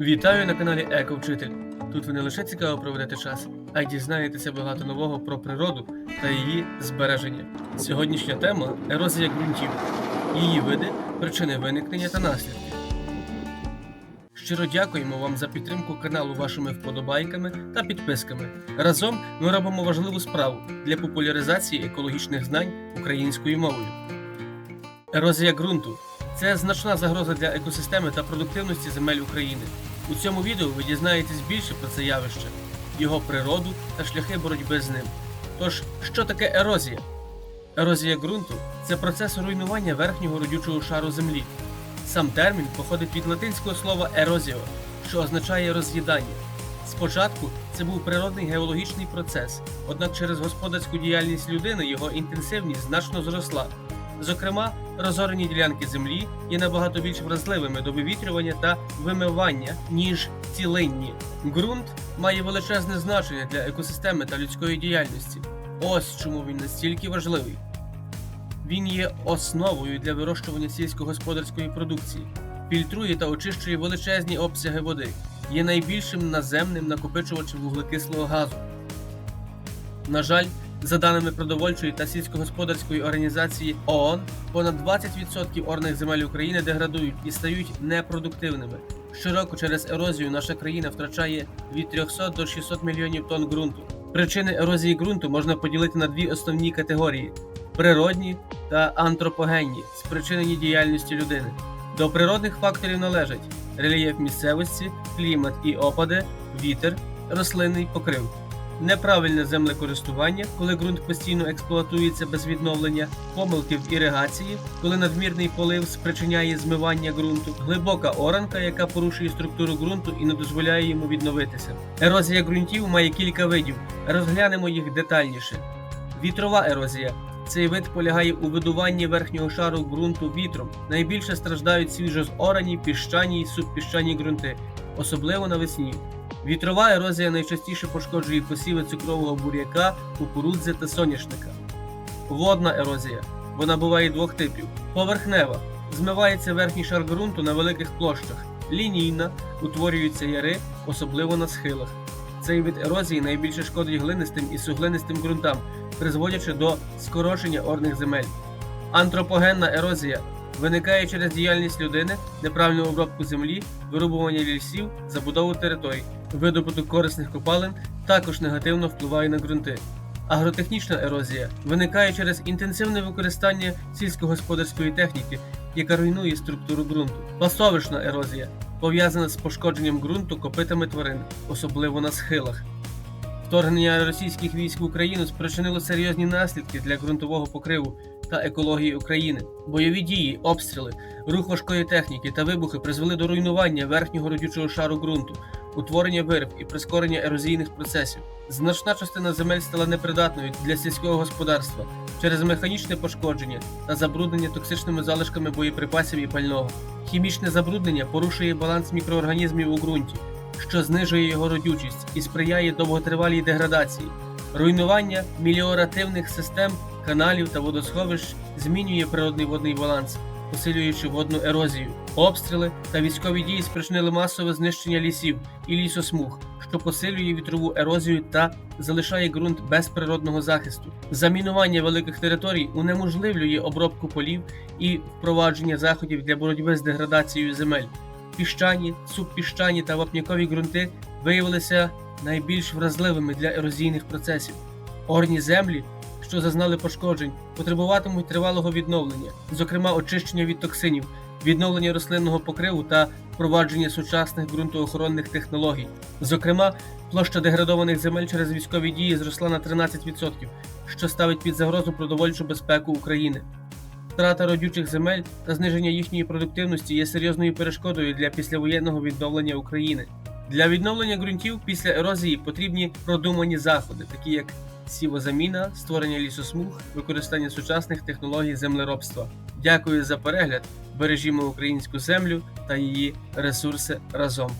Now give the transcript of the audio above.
Вітаю на каналі Еко-Вчитель. Тут ви не лише цікаво проведете час, а й дізнаєтеся багато нового про природу та її збереження. Сьогоднішня тема ерозія ґрунтів, її види, причини виникнення та наслідки. Щиро дякуємо вам за підтримку каналу вашими вподобайками та підписками. Разом ми робимо важливу справу для популяризації екологічних знань українською мовою. Ерозія ґрунту це значна загроза для екосистеми та продуктивності земель України. У цьому відео ви дізнаєтесь більше про це явище, його природу та шляхи боротьби з ним. Тож, що таке ерозія? Ерозія ґрунту це процес руйнування верхнього родючого шару землі. Сам термін походить від латинського слова ерозіо, що означає роз'їдання. Спочатку це був природний геологічний процес, однак через господарську діяльність людини його інтенсивність значно зросла. Зокрема, розорені ділянки землі є набагато більш вразливими до вивітрювання та вимивання, ніж цілинні. Ґрунт має величезне значення для екосистеми та людської діяльності. Ось чому він настільки важливий. Він є основою для вирощування сільськогосподарської продукції, фільтрує та очищує величезні обсяги води, є найбільшим наземним накопичувачем вуглекислого газу. На жаль, за даними продовольчої та сільськогосподарської організації ООН, понад 20% орних земель України деградують і стають непродуктивними. Щороку через ерозію наша країна втрачає від 300 до 600 мільйонів тонн ґрунту. Причини ерозії ґрунту можна поділити на дві основні категорії: природні та антропогенні, спричинені діяльністю людини. До природних факторів належать рельєф місцевості, клімат і опади, вітер, рослинний покрив. Неправильне землекористування, коли ґрунт постійно експлуатується без відновлення, помилки в іригації, коли надмірний полив спричиняє змивання ґрунту, глибока оранка, яка порушує структуру ґрунту і не дозволяє йому відновитися. Ерозія ґрунтів має кілька видів. Розглянемо їх детальніше. Вітрова ерозія. Цей вид полягає у видуванні верхнього шару ґрунту вітром. Найбільше страждають свіжозорані, піщані й субпіщані ґрунти, особливо навесні. Вітрова ерозія найчастіше пошкоджує посіви цукрового буряка, кукурудзи та соняшника. Водна ерозія. Вона буває двох типів: поверхнева змивається верхній шар ґрунту на великих площах. Лінійна утворюються яри, особливо на схилах. Цей вид ерозії найбільше шкодить глинистим і суглинистим ґрунтам, призводячи до скорочення орних земель. Антропогенна ерозія виникає через діяльність людини, неправильну обробку землі, вирубування лісів, забудову територій, видобуток корисних копалин також негативно впливає на ґрунти. Агротехнічна ерозія виникає через інтенсивне використання сільськогосподарської техніки, яка руйнує структуру ґрунту. Пасовищна ерозія пов'язана з пошкодженням ґрунту копитами тварин, особливо на схилах. Вторгнення російських військ в Україну спричинило серйозні наслідки для ґрунтового покриву та екології України. Бойові дії, обстріли, рух важкої техніки та вибухи призвели до руйнування верхнього родючого шару ґрунту, утворення вирв і прискорення ерозійних процесів. Значна частина земель стала непридатною для сільського господарства через механічне пошкодження та забруднення токсичними залишками боєприпасів і пального. Хімічне забруднення порушує баланс мікроорганізмів у ґрунті що знижує його родючість і сприяє довготривалій деградації. Руйнування меліоративних систем, каналів та водосховищ змінює природний водний баланс, посилюючи водну ерозію. Обстріли та військові дії спричинили масове знищення лісів і лісосмуг, що посилює вітрову ерозію та залишає ґрунт без природного захисту. Замінування великих територій унеможливлює обробку полів і впровадження заходів для боротьби з деградацією земель піщані, субпіщані та вапнякові ґрунти виявилися найбільш вразливими для ерозійних процесів. Орні землі, що зазнали пошкоджень, потребуватимуть тривалого відновлення, зокрема очищення від токсинів, відновлення рослинного покриву та впровадження сучасних ґрунтоохоронних технологій. Зокрема, площа деградованих земель через військові дії зросла на 13%, що ставить під загрозу продовольчу безпеку України. Втрата родючих земель та зниження їхньої продуктивності є серйозною перешкодою для післявоєнного відновлення України. Для відновлення ґрунтів після ерозії потрібні продумані заходи, такі як сівозаміна, створення лісосмуг, використання сучасних технологій землеробства. Дякую за перегляд. Бережімо українську землю та її ресурси разом.